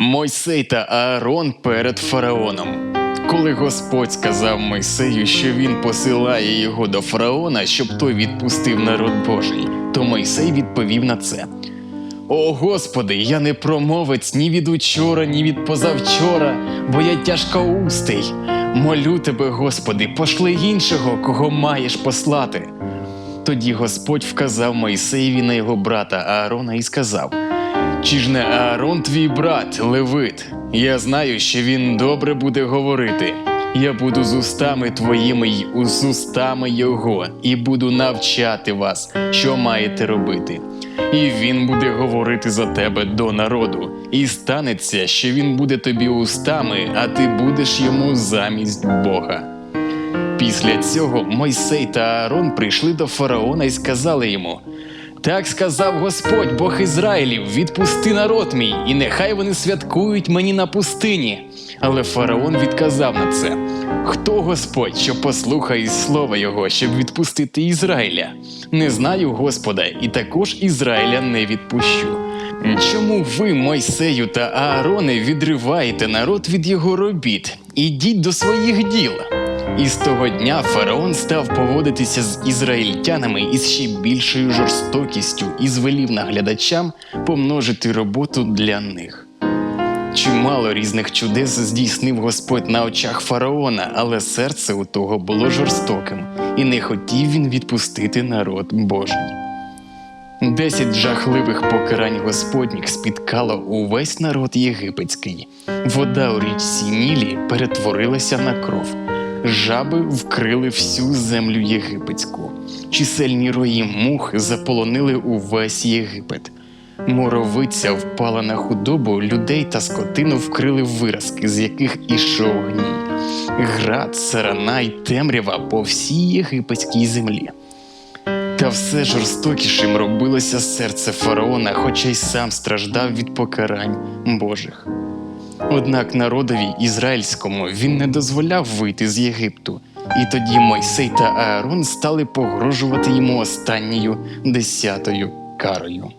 Мойсей та Аарон перед фараоном. Коли Господь сказав Мойсею, що він посилає його до фараона, щоб той відпустив народ Божий, то Мойсей відповів на це. О Господи, я не промовець ні від учора, ні від позавчора, бо я тяжкоустий. Молю тебе, Господи, пошли іншого, кого маєш послати. Тоді Господь вказав Мойсеєві на його брата Аарона і сказав: Чи ж не Аарон твій брат, Левит? Я знаю, що він добре буде говорити. Я буду з устами твоїми й з устами його, і буду навчати вас, що маєте робити. І він буде говорити за тебе до народу, і станеться, що він буде тобі устами, а ти будеш йому замість Бога. Після цього Мойсей та Аарон прийшли до фараона і сказали йому: Так сказав Господь, Бог Ізраїлів, відпусти народ мій, і нехай вони святкують мені на пустині. Але фараон відказав на це: Хто Господь, що послухає слова його, щоб відпустити Ізраїля? Не знаю Господа, і також Ізраїля не відпущу. Чому ви, Мойсею та Аароне, відриваєте народ від його робіт? Ідіть до своїх діл. І з того дня фараон став поводитися з ізраїльтянами із ще більшою жорстокістю і звелів наглядачам помножити роботу для них. Чимало різних чудес здійснив Господь на очах фараона, але серце у того було жорстоким, і не хотів він відпустити народ Божий. Десять жахливих покарань Господніх спіткало увесь народ єгипетський. Вода у річці Нілі перетворилася на кров. Жаби вкрили всю землю єгипетську. Чисельні рої мух заполонили увесь Єгипет. Моровиця впала на худобу, людей та скотину вкрили виразки, з яких ішов гній. Град, сарана й темрява по всій єгипетській землі. Та все жорстокішим робилося серце фараона, хоча й сам страждав від покарань Божих. Однак народові ізраїльському він не дозволяв вийти з Єгипту, і тоді Мойсей та Аарон стали погрожувати йому останньою десятою карою.